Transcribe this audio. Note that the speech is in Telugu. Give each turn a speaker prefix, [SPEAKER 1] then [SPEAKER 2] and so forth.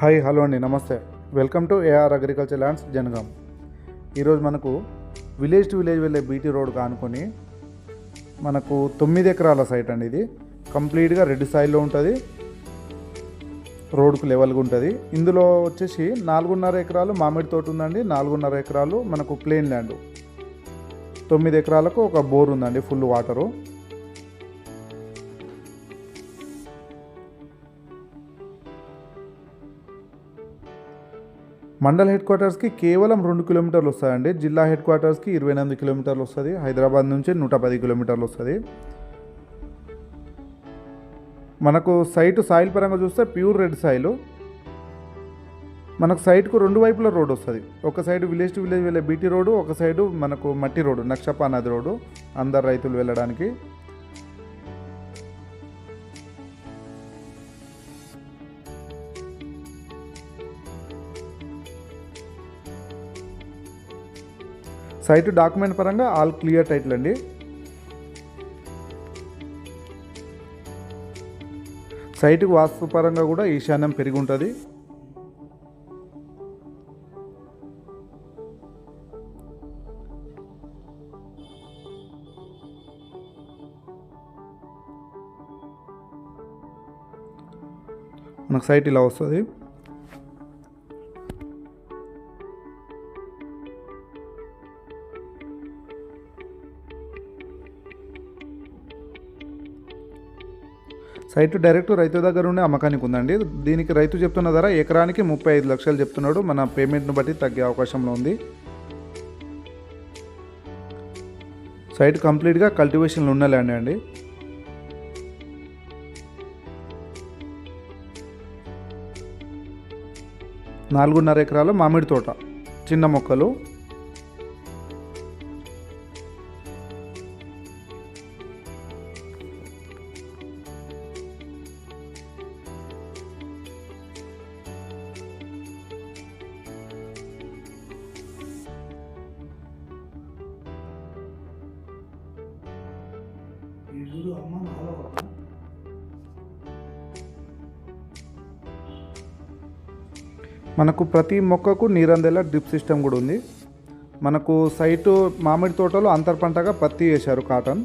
[SPEAKER 1] హాయ్ హలో అండి namaste. Welcome to AR agriculture lands Jangaon. ఈరోజు మనకు విలేజ్ టు విలేజ్ వెళ్ళే బీటీ రోడ్ కానుకొని మనకు తొమ్మిది ఎకరాల సైట్ అండి ఇది. కంప్లీట్గా రెడ్ సాయిల్లో ఉంటుంది. రోడ్కు లెవెల్గా ఉంటుంది. ఇందులో వచ్చేసి నాలుగున్నర ఎకరాలు మామిడి తోట ఉందండి నాలుగున్నర ఎకరాలు మనకు ప్లెయిన్ ల్యాండ్. తొమ్మిది ఎకరాలకు ఒక బోర్ ఉందండి ఫుల్ వాటరు. మండల్ హెడ్ క్వార్టర్స్కి కేవలం రెండు కిలోమీటర్లు వస్తాయండి. జిల్లా హెడ్ క్వార్టర్స్కి ఇరవై ఎనిమిది కిలోమీటర్లు వస్తుంది. హైదరాబాద్ నుంచి నూట పది కిలోమీటర్లు వస్తుంది. మనకు సైట్ సాయిల్ పరంగా చూస్తే ప్యూర్ రెడ్ సాయిల్ మనకు సైట్కు రెండు వైపుల రోడ్ వస్తుంది. ఒక సైడ్ విలేజ్ టు విలేజ్ వెళ్ళే బీటీ రోడ్డు ఒక సైడు మనకు మట్టి రోడ్డు నక్షపా నది రోడ్డు అందరు రైతులు వెళ్ళడానికి. సైట్ డాక్యుమెంట్ పరంగా ఆల్ క్లియర్ టైటిల్ అండి. సైట్ వాస్తు పరంగా కూడా ఈశాన్యం పెరిగి ఉంటుంది. మనకు సైట్ ఇలా వస్తుంది. సైట్ డైరెక్ట్ రైతు దగ్గర ఉండే అమ్మకానికి ఉందండి. దీనికి రైతు చెప్తున్న ధర ఎకరానికి ముప్పై ఐదు లక్షలు చెప్తున్నాడు. మన పేమెంట్ను బట్టి తగ్గే అవకాశంలో ఉంది. సైట్ కంప్లీట్గా కల్టివేషన్లు ఉన్న ల్యాండ్ అండి. నాలుగున్నర ఎకరాల మామిడి తోట చిన్న మొక్కలు. మనకు ప్రతి మొక్కకు నీరందేలా డ్రిప్ సిస్టమ్ కూడా ఉంది. మనకు సైటు మామిడి తోటలో అంతర్ పంటగా పత్తి వేశారు కాటన్.